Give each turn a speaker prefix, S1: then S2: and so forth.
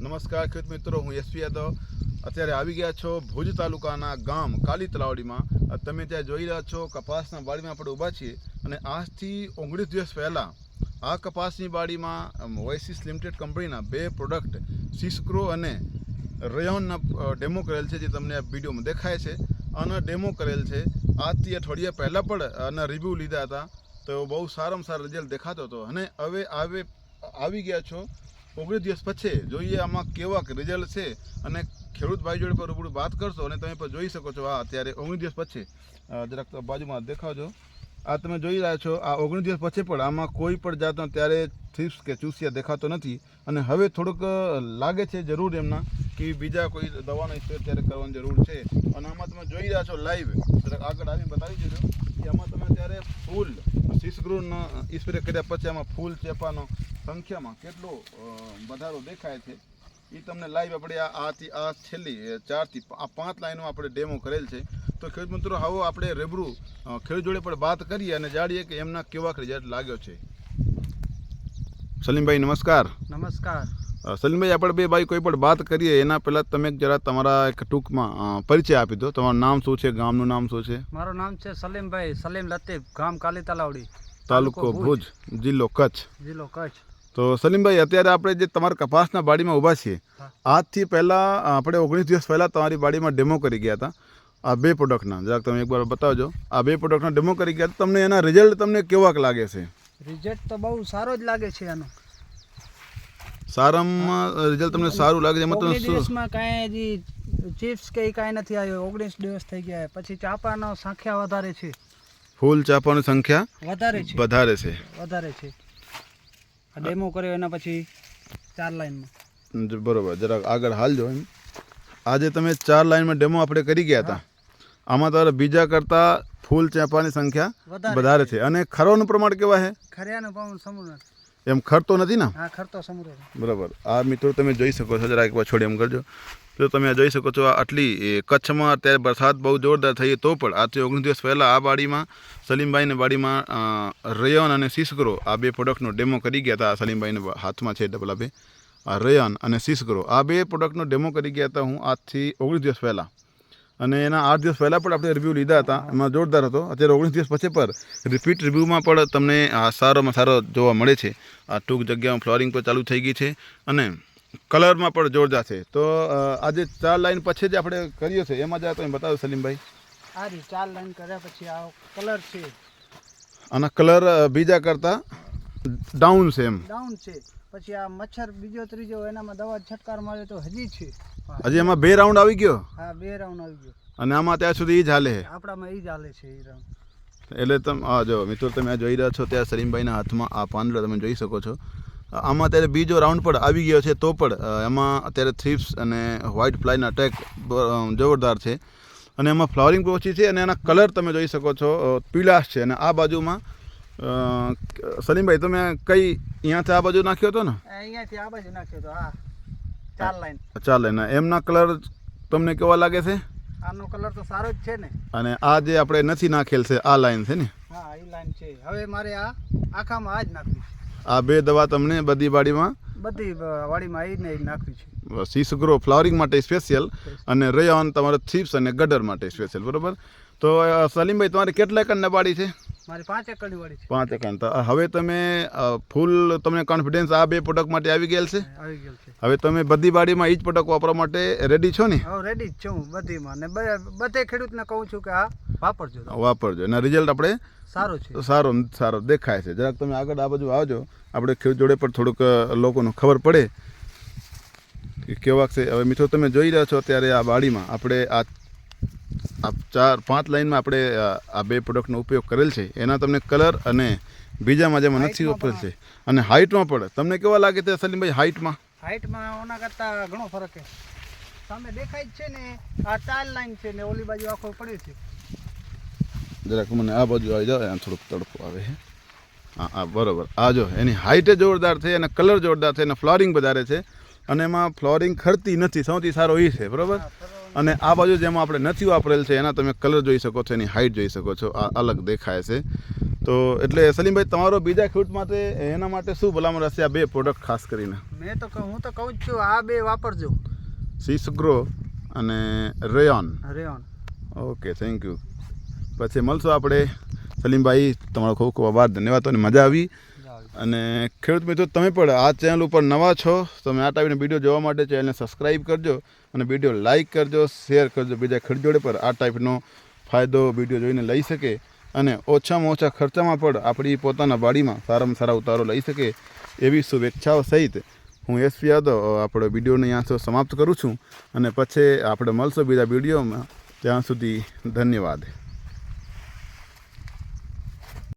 S1: નમસ્કાર, ખેડૂત મિત્રો, હું એસપી યાદવ. અત્યારે આવી ગયા છો ભુજ તાલુકાના ગામ કાલી તલાવડીમાં તમે ત્યાં જોઈ રહ્યા છો, કપાસના વાડીમાં આપણે ઊભા છીએ અને આજથી ઓગણીસ દિવસ પહેલાં આ કપાસની બાડીમાં વોઇસિસ લિમિટેડ કંપનીના બે પ્રોડક્ટ, સિસ્ક્રો અને રેયોનના ડેમો કરેલ છે, જે તમને આ વિડીયોમાં દેખાય છે. અને ડેમો કરેલ છે. આજથી અઠવાડિયા પહેલાં પણ આના રિવ્યૂ લીધા હતા. તો બહુ સારામાં સારો રિઝલ્ટ દેખાતો હતો. અને હવે આવે, આવી ગયા છો ઓગણીસ દિવસ પછી જોઈએ આમાં કેવા રિઝલ્ટ છે અને ખેડૂત ભાઈ જોડે પર રૂબરૂ વાત કરશો અને તમે પણ જોઈ શકો છો આ અત્યારે ઓગણીસ દિવસ પછી. જરાક બાજુમાં દેખાવજો. આ તમે જોઈ રહ્યા છો, આ ઓગણીસ દિવસ પછી પણ આમાં કોઈ પણ જાતનો ત્યારે થીપ્સ કે ચૂસિયા દેખાતો નથી. અને હવે થોડુંક લાગે છે જરૂર એમના કે બીજા કોઈ દવાનો સ્પ્રે ત્યારે કરવાની જરૂર છે. અને આમાં તમે જોઈ રહ્યા છો લાઈવ જરાક આગળ આવીને બતાવી દેજો કે આમાં તમે ત્યારે ફૂલ શીશગૃહનો સ્પ્રે કર્યા પછી આમાં ફૂલ ચેપાનો સંખ્યામાં કેટલો વધારો દેખાય છે એ તમને લાઈવ આપણે આ આથી આ છેલ્લી ચારથી આ પાંચ લાઈનો આપણે ડેમો કરેલ છે. તો ખેડૂત મિત્રો હવે આપણે રેબરૂ ખેડૂત જોડે પણ વાત કરીએ અને જાણીએ કે એમના કેવા રિઝલ્ટ લાગ્યો છે. સલીમભાઈ નમસ્કાર.
S2: નમસ્કાર.
S1: સલીમભાઈ આપણે બે ભાઈ કોઈ પણ વાત કરીએ એના પહેલાં તમે જરા તમારા એક ટૂંકમાં પરિચય આપી દો. તમારું નામ શું છે? ગામનું નામ શું છે?
S2: મારું નામ છે સલીમભાઈ સલીમ લતીફ ગામ કાલી તલાવડી
S1: તાલુકો ભુજ જિલ્લો કચ્છ.
S2: જિલ્લો કચ્છ.
S1: તો સલીમભાઈ અત્યારે આપણે જે તમારા કપાસના બાડીમાં ઊભા છીએ આજથી પહેલાં આપણે ઓગણીસ દિવસ પહેલાં તમારી બાડીમાં ડેમો કરી ગયા હતા. આ બે પ્રોડક્ટના જરાક તમે એકવાર બતાવજો. આ બે પ્રોડક્ટના ડેમો કરી ગયા. તમને એના રિઝલ્ટ તમને કેવાક લાગે છે?
S2: રિઝલ્ટ તો બહુ સારો જ લાગે છે એનો.
S1: સારામાં રિઝલ્ટ તમને સારું લાગે છે? એમાં તમે
S2: દિવસમાં કાંઈ ચિપ્સ કે કાંઈ નથી આવ્યો. ઓગણીસ દિવસ થઈ ગયા પછી ચાપાનો સંખ્યા વધારે છે.
S1: ફૂલ ચાપાની સંખ્યા
S2: વધારે છે.
S1: વધારે છે.
S2: વધારે છે. ડેમો કર્યો એના પછી ચાર લાઈનમાં.
S1: બરોબર. જરાક આગળ હાલજો એમ. આજે તમે ચાર લાઈનમાં ડેમો આપણે કરી ગયા હતા. આમાં તમારે બીજા કરતાં ફૂલ ચેપાની સંખ્યા
S2: વધારે
S1: છે. અને ખરોનું પ્રમાણ કેવા છે?
S2: ખરિયાનું પ્રમાણ સમૂહ
S1: એમ ખરતો નથી ને?
S2: હા ખરતો સમૂહ
S1: બરાબર. આ મિત્રો તમે જોઈ શકો છો. જરા એકવાર છોડી એમ કરજો. તો તમે જોઈ શકો છો આટલી કચ્છમાં અત્યારે વરસાદ બહુ જોરદાર થઈ તો પણ આજથી ઓગણીસ દિવસ પહેલાં આ વાડીમાં, સલીમભાઈની વાડીમાં રયન અને સિસગ્રો આ બે પ્રોડક્ટનો ડેમો કરી ગયા હતા. સલીમભાઈને હાથમાં છે ડબલા બે. આ રયન અને સિસગ્રો આ બે પ્રોડક્ટનો ડેમો કરી ગયા હતા હું આજથી ઓગણીસ દિવસ પહેલાં. અને એના આઠ દિવસ પહેલાં પણ આપણે રિવ્યૂ લીધા હતા. એમાં જોરદાર હતો. અત્યારે ઓગણીસ દિવસ પછી પર રિપીટ રિવ્યૂમાં પણ તમને સારામાં સારો જોવા મળે છે. આ ટૂંક જગ્યામાં ફ્લોરિંગ પણ ચાલુ થઈ ગઈ છે. અને કલરમાં પણ જોરદાર છે. તો આજે ચાર લાઈન પછી જે આપણે કર્યો છે એમાં જરા તમે બતાવો સલીમભાઈ.
S2: આ રી ચાર લાઈન કર્યા પછી આ કલર છે.
S1: આના કલર બીજા કરતા ડાઉન છે એમ.
S2: ડાઉન છે. પછી આ મચ્છર બીજો ત્રીજો એનામાં દવા છટકાર મારે તો હજી છે.
S1: હજી એમાં બે રાઉન્ડ આવી ગયો?
S2: હા બે રાઉન્ડ આવી ગયો.
S1: અને આમાં ત્યાં સુધી એ જ હાલે?
S2: આપણામાં એ જ હાલે છે એ રાઉન્ડ
S1: એટલે તમે આ જો મિત્રો તમે આ જોઈ રહ્યા છો ત્યાં સલીમભાઈના હાથમાં આ પાંદડો તમે જોઈ શકો છો. આમાં અત્યારે બીજો રાઉન્ડ પણ આવી ગયો છે તો પણ એમાં અત્યારે થ્રીપ્સ અને વ્હાઇટ ફ્લાયના અટેક જોરદાર છે. અને એમાં ફ્લાવરિંગ ઓછી છે અને એના કલર તમે જોઈ શકો છો પીળાશ છે. અને આ બાજુમાં સલીમભાઈ તમે કઈ અહીંયાથી આ બાજુ નાખ્યો હતો ને?
S2: અહીંયાથી આ બાજુ નાખ્યો હતો હા. ચાર લાઈન
S1: ચાર લાઈન એમના કલર તમને કેવા લાગે છે?
S2: આનો કલર તો સારો જ છે ને.
S1: અને આ જે આપણે નથી નાખેલ છે આ લાઈન છે ને?
S2: હા એ લાઈન છે. હવે મારે આ આખામાં આ જ નાખવી
S1: આ બે દવા તમને બધી વાડીમાં
S2: બધી વાડીમાં એ જ ને એ જ નાખવી છે.
S1: સીસગ્રો ફ્લાવરિંગ માટે સ્પેશિયલ અને રેયોન તમારે થીપ્સ અને ગડર માટે સ્પેશિયલ બરોબર? તો સલીમભાઈ તમારે કેટલા એકરની બાડી છે?
S2: મારી પાંચ એકરની વાડી છે.
S1: પાંચ એકર તો હવે તમે ફૂલ તમને કોન્ફિડન્સ આ બે પ્રોડક્ટ માટે આવી ગયેલ છે?
S2: આવી ગયેલ છે.
S1: હવે તમે બધી બાડીમાં એ જ પ્રોડક્ટ વાપરવા માટે રેડી છો ને?
S2: રેડી જ છું બધીમાં. ને બધે ખેડૂતને કહું છું કે આ વાપરજો
S1: વાપરજો. એના રિઝલ્ટ આપણે
S2: સારો છે.
S1: સારો સારો દેખાય છે. જરાક તમે આગળ આ બાજુ આવજો. આપણે ખેડૂત જોડે પણ થોડુંક લોકોને ખબર પડે કે કેવાક છે. હવે મિત્રો તમે જોઈ રહ્યા છો અત્યારે આ બાડીમાં આપણે આ ચાર પાંચ લાઈનમાં આપણે આ બે પ્રોડક્ટનો ઉપયોગ કરેલ છે. એના તમને કલર અને બીજામાં જેમાં નથી ઉપર છે. અને હાઇટમાં પણ. તમને કેવા લાગે છે સલીમભાઈ હાઇટમાં
S2: હાઇટમાં ઓના કરતાં ઘણો ફરક છે. સામે દેખાય છે ને આ ચાર લાઈન છે ને ઓલી બાજુ આખો પડે છે.
S1: જરાક મને આ બાજુ આવી જાવ એમ થોડુંક તડકો આવે છે. હા હા બરોબર. આ જો એની હાઇટે જોરદાર છે અને કલર જોરદાર છે અને ફ્લોરિંગ વધારે છે. અને એમાં ફ્લોરિંગ ખરતી નથી સૌથી સારો એ છે બરોબર. અને આ બાજુ જેમાં આપણે નથી વાપરેલ છે એના તમે કલર જોઈ શકો છો એની હાઇટ જોઈ શકો છો આ અલગ દેખાય છે. તો એટલે સલીમભાઈ તમારો બીજા ખેડૂત માટે એના માટે શું ભલામણ રહેશે આ બે પ્રોડક્ટ ખાસ કરીને?
S2: મેં તો કહું હું તો કહું છું આ બે વાપરજો.
S1: સીસગ્રો અને rayon
S2: rayon
S1: okay thank you પછી મળશું આપણે. સલીમભાઈ તમારો ખૂબ ખૂબ આભાર ધન્યવાદ અને મજા આવી. અને ખેડૂત મિત્રો તમે પણ આ ચેનલ ઉપર નવા છો તમે આ ટાઈપના વીડિયો જોવા માટે ચેનલને સબસ્ક્રાઈબ કરજો. અને વીડિયો લાઇક કરજો શેર કરજો. બીજા ખેડૂત પર આ ટાઈપનો ફાયદો વીડિયો જોઈને લઈ શકે અને ઓછામાં ઓછા ખર્ચામાં પણ આપણી પોતાના વાડીમાં સારામાં સારા ઉતારો લઈ શકે એવી શુભેચ્છાઓ સહિત હું એસપી યાદવ આપણો વિડીયોને અહીંયા સમાપ્ત કરું છું. અને પછી આપણે મળશું બીજા વિડીયોમાં. ત્યાં સુધી ધન્યવાદ.